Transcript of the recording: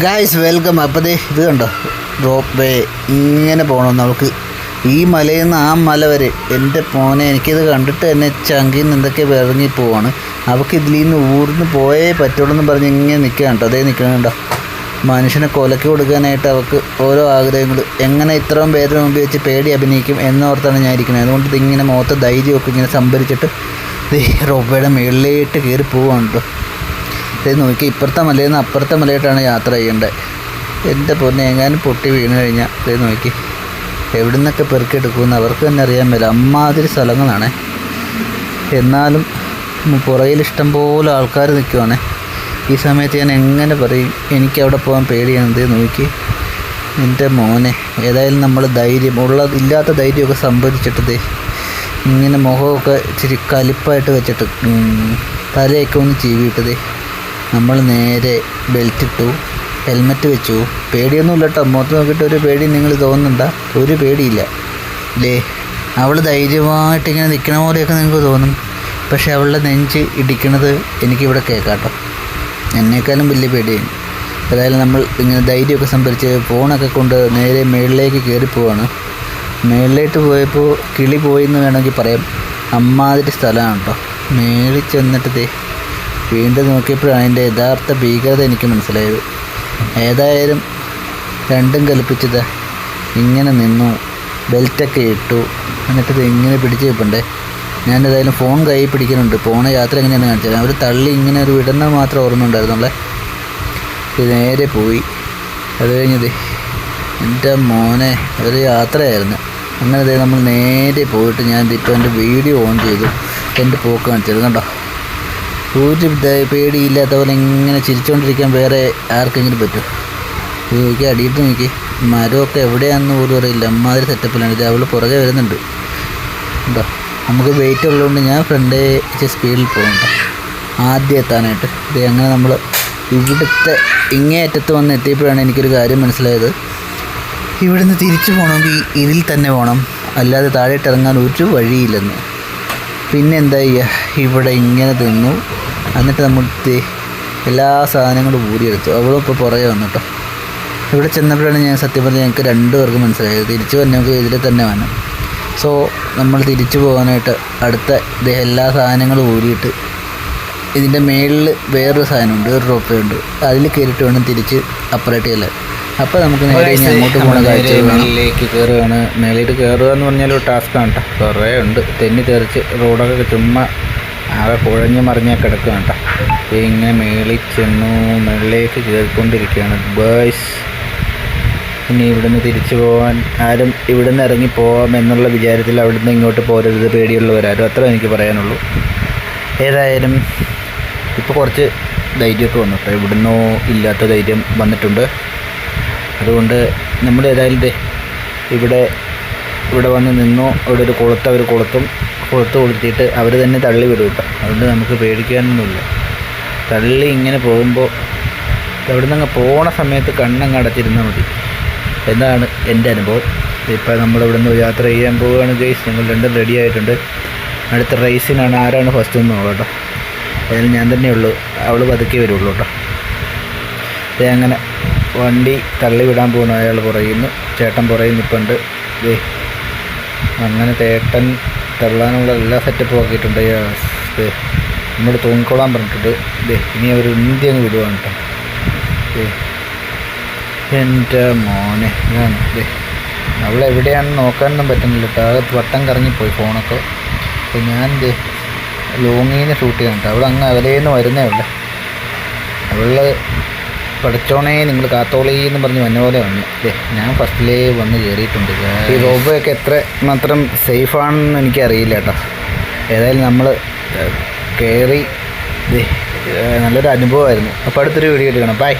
Guys welcome അപ്പോൾ ദേ ഇത് കണ്ടോ? റോപ്പ് വേ ഇങ്ങനെ പോകണം നമുക്ക് ഈ മലയിൽ നിന്ന് ആ മല വരെ. എന്റെ പോനെ എനിക്കിത് കണ്ടിട്ട് തന്നെ ചങ്കിൽ നിന്ന് എന്തൊക്കെ വിറങ്ങി പോവാണ്. അവൾക്ക് ഇതിൽ നിന്ന് ഊർന്ന് പോയേ പറ്റുള്ളൂ എന്ന് പറഞ്ഞ് ഇങ്ങനെ നിൽക്കുക കേട്ടോ അതേ നിൽക്കണുണ്ടോ മനുഷ്യനെ കൊലക്കി കൊടുക്കാനായിട്ട് അവൾക്ക് ഓരോ ആഗ്രഹങ്ങൾ. എങ്ങനെ ഇത്രയും പേരുടെ മുമ്പ് വെച്ച് പേടി അഭിനയിക്കും എന്നോർത്താണ് ഞാൻ ഇരിക്കുന്നത് അതുകൊണ്ട് ഇതിങ്ങനെ മുഖത്ത് ധൈര്യമൊക്കെ ഇങ്ങനെ സംഭരിച്ചിട്ട് ദേ റോപ്പയുടെ മുകളിലേട്ട് കയറി പോവാണ് കേട്ടോ ഇത് നോക്കി. ഇപ്പുറത്തെ മലയിൽ നിന്ന് അപ്പുറത്തെ മലയായിട്ടാണ് യാത്ര ചെയ്യേണ്ടത്. എന്റെ പൊന്നെ എങ്ങാനും പൊട്ടി വീണ് കഴിഞ്ഞാൽ ഇത് നോക്കി. എവിടെ നിന്നൊക്കെ പെറുക്കിയെടുക്കുമെന്ന് അവർക്ക് തന്നെ അറിയാൻ മേല. അമ്മാതിരി സ്ഥലങ്ങളാണ്. എന്നാലും പുറകിൽ ഇഷ്ടം പോലെ ആൾക്കാർ നിൽക്കുവാണ്. ഈ സമയത്ത് ഞാൻ എങ്ങനെ പറയും? എനിക്ക് അവിടെ പോകാൻ പേടിയാണ് ഇത് നോക്കി. എന്റെ മോനെ ഏതായാലും നമ്മൾ ധൈര്യം ഉള്ള ഇല്ലാത്ത ധൈര്യമൊക്കെ സംഭവിച്ചിട്ടത് ഇങ്ങനെ മുഖമൊക്കെ ഇച്ചിരി കലിപ്പായിട്ട് വെച്ചിട്ട് തലയൊക്കെ ഒന്ന് ചീവിയിട്ടതേ നമ്മൾ നേരെ ബെൽറ്റ് ഇട്ടു ഹെൽമെറ്റ് വെച്ചു. പേടിയൊന്നുമില്ല കേട്ടോ മുഖത്ത് നോക്കിയിട്ട് ഒരു പേടി നിങ്ങൾ തോന്നുന്നുണ്ട? ഒരു പേടിയില്ല. ലേ അവൾ ധൈര്യമായിട്ട് ഇങ്ങനെ നിൽക്കണ പോലെയൊക്കെ നിങ്ങൾക്ക് തോന്നും. പക്ഷെ അവളുടെ നെഞ്ച് ഇടിക്കണത് എനിക്കിവിടെ കേൾക്കാം കേട്ടോ എന്നേക്കാളും വലിയ പേടിയാണ്. ഏതായാലും നമ്മൾ ഇങ്ങനെ ധൈര്യമൊക്കെ സംഭരിച്ച് ഫോണൊക്കെ കൊണ്ട് നേരെ മേളിലേക്ക് കയറിപ്പോവാണ് മേളിലേക്ക് പോയപ്പോൾ കിളി പോയി എന്ന് വേണമെങ്കിൽ പറയാം. അമ്മാതിരി സ്ഥലമാണ് കേട്ടോ. മേളിൽ ചെന്നിട്ട് വീണ്ടും നോക്കിയപ്പോഴാണ് അതിന്റെ യഥാർത്ഥ ഭീകരത എനിക്ക് മനസ്സിലായത്. ഏതായാലും രണ്ടും കൽപ്പിച്ചത് ഇങ്ങനെ നിന്നു ബെൽറ്റൊക്കെ ഇട്ടു എന്നിട്ട് ഇത് ഇങ്ങനെ പിടിച്ച് വെപ്പണ്ടേ. ഞാൻ ഏതായാലും ഫോൺ കൈ പിടിക്കുന്നുണ്ട്. പോണ യാത്ര എങ്ങനെയാണ് കാണിച്ചത് അവർ തള്ളി ഇങ്ങനെ ഒരു വിടണ മാത്രം ഓർമ്മ ഉണ്ടായിരുന്നുള്ളേ ഇത് നേരെ പോയി. അത് കഴിഞ്ഞത് എന്റെ മോനെ ഒരു യാത്രയായിരുന്നു. അങ്ങനെ നമ്മൾ നേരെ പോയിട്ട് ഞാൻ ഇപ്പോൾ എന്റെ വീഡിയോ ഓൺ ചെയ്തു. എന്റെ പോക്ക് കാണിച്ചിരുന്നുണ്ടോ ഒരു പേടിയില്ലാത്തവർ ഇങ്ങനെ ചിരിച്ചുകൊണ്ടിരിക്കാൻ വേറെ ആർക്കെങ്കിലും പറ്റും? നോക്കി അടിയിട്ട് നോക്കി മരമൊക്കെ എവിടെയാണെന്ന് പോലും അറിയില്ല. അമ്മാതിരി സെറ്റപ്പിലാണ്. ഇത് അവൾ പുറകെ വരുന്നുണ്ട്. ഉണ്ടോ നമുക്ക് വെയിറ്റ് ഉള്ളതുകൊണ്ട് ഞാൻ ഫ്രണ്ട് സ്പീഡിൽ പോകുന്നുണ്ട് ആദ്യം എത്താനായിട്ട്. ഇത് അങ്ങനെ നമ്മൾ ഇവിടുത്തെ ഇങ്ങേ അറ്റത്ത് വന്ന് എത്തിയപ്പോഴാണ് എനിക്കൊരു കാര്യം മനസ്സിലായത്. ഇവിടുന്ന് തിരിച്ചു പോകണമെങ്കിൽ ഇതിൽ തന്നെ പോകണം. അല്ലാതെ താഴോട്ട് ഇറങ്ങാൻ ഒരു വഴിയില്ലെന്ന്. പിന്നെ എന്താ ചെയ്യുക? ഇവിടെ ഇങ്ങനെ തിന്നു എന്നിട്ട് നമ്മൾ എല്ലാ സാധനങ്ങളും ഊരിയെടുത്തു. അവളും ഇപ്പോൾ പുറകെ വന്നു കേട്ടോ ഇവിടെ ചെന്നപ്പോഴാണ് ഞാൻ സത്യം പറഞ്ഞാൽ ഞങ്ങൾക്ക് രണ്ടു പേർക്ക് മനസ്സിലായത്. തിരിച്ചു വന്നെങ്കിൽ ഇതിൽ തന്നെ വേണം സോ നമ്മൾ തിരിച്ചു പോകാനായിട്ട് അടുത്ത എല്ലാ സാധനങ്ങളും ഊരിയിട്ട് ഇതിന്റെ മേളിൽ വേറൊരു സാധനമുണ്ട് ഒരു റോപ്പയുണ്ട് അതിൽ കയറിയിട്ട് വേണം തിരിച്ച് അപ്പറേറ്റ് ചെയ്യാൻ അപ്പോൾ നമുക്ക് നേരെ ഇനി അങ്ങോട്ട് പോകുന്ന കാഴ്ച മേളിലേക്ക് കയറുകയാണ് മേളിലേക്ക് കയറുക എന്ന് പറഞ്ഞാൽ ഒരു ടാസ്ക്കാണ് കേട്ടോ കുറേ ഉണ്ട്. തെന്നി തെറിച്ച് റോഡൊക്കെ ചുമ്മാ ആകെ പുഴഞ്ഞ് മറിഞ്ഞാൽ കിടക്കുകയാണ് കേട്ടോ ഇങ്ങനെ മേളിൽ ചെന്നു മേളിലേക്ക് കയറിക്കൊണ്ടിരിക്കുകയാണ്. ബേഴ്സ് ഇനി ഇവിടുന്ന് തിരിച്ചു പോകാൻ ആരും ഇവിടുന്ന് ഇറങ്ങി പോകാം എന്നുള്ള വിചാരത്തിൽ അവിടുന്ന് ഇങ്ങോട്ട് പോരരുത്. പേടിയുള്ളവരാരും അത്ര എനിക്ക് പറയാനുള്ളൂ. ഏതായാലും ഇപ്പോൾ കുറച്ച് ധൈര്യമൊക്കെ വന്നു കേട്ടോ ഇവിടുന്നോ ഇല്ലാത്ത ധൈര്യം വന്നിട്ടുണ്ട്. അതുകൊണ്ട് നമ്മൾ ഏതായാലും ഇവിടെ ഇവിടെ വന്ന് നിന്നു ഇവിടെ ഒരു കുളത്ത് അവർ കുളത്തും. കുളത്ത് കൊളുത്തിയിട്ട് അവർ തന്നെ തള്ളി വിടും കേട്ടോ. അതുകൊണ്ട് നമുക്ക് പേടിക്കാനൊന്നുമില്ല. തള്ളി ഇങ്ങനെ പോകുമ്പോൾ അവിടെ നിന്ന് പോണ സമയത്ത് കണ്ണങ്ങ് അടച്ചിരുന്നാൽ മതി. എന്നാണ് എന്റെ അനുഭവം. ഇപ്പോൾ നമ്മളിവിടെ നിന്ന് യാത്ര ചെയ്യാൻ പോവുകയാണ് ഗൈസ് ഞങ്ങൾ രണ്ടും റെഡി ആയിട്ടുണ്ട്. അടുത്ത റേസിനാണ് ആരാണ് ഫസ്റ്റ് എന്ന് നോക്കാം കേട്ടോ. അതിൽ ഞാൻ തന്നെയുള്ളൂ അവൾ പതുക്കെ വരുള്ളൂ കേട്ടോ. ദേ അങ്ങനെ വണ്ടി തള്ളി വിടാൻ പോകുന്നു അയാൾ പുറകിൽ നിന്ന് ചേട്ടൻ പുറകിൽ നിൽപ്പുണ്ട് അങ്ങനെ ചേട്ടൻ തള്ളാനുള്ള എല്ലാ സെറ്റപ്പും ആക്കിയിട്ടുണ്ട്. നമ്മൾ തൂങ്ങിക്കൊള്ളാൻ പറഞ്ഞിട്ടുണ്ട്. ദേ ഇനി അവർ ഇന്ത്യ അങ്ങ് വിടുവാണ് കേട്ടോ എന്റെ മോനെ ഇതാണ്. ദേ അവളെവിടെയാണെന്ന് നോക്കാനൊന്നും പറ്റുന്നില്ല ആകെ വട്ടം കറങ്ങിപ്പോയി ഫോണൊക്കെ. അപ്പോൾ ഞാൻ ദേ ലോങ്ങിന്ന് ഷൂട്ട് ചെയ്യാൻ കേട്ടോ അവൾ അങ്ങ് അകലേന്ന് വരുന്നേ ഉള്ളേ. അവൾ പഠിച്ചോണേ നിങ്ങൾ കാത്തോളി എന്ന് പറഞ്ഞ് വന്ന പോലെ വന്നു. ഞാൻ ഫസ്റ്റിലേ വന്ന് കയറിയിട്ടുണ്ട് ഈ റോബോയൊക്കെ എത്ര മാത്രം സേഫാണെന്ന് എനിക്കറിയില്ല കേട്ടോ. ഏതായാലും നമ്മൾ കയറി നല്ലൊരു അനുഭവമായിരുന്നു. അപ്പോൾ അടുത്തൊരു വീഡിയോ എടുക്കണം ബൈ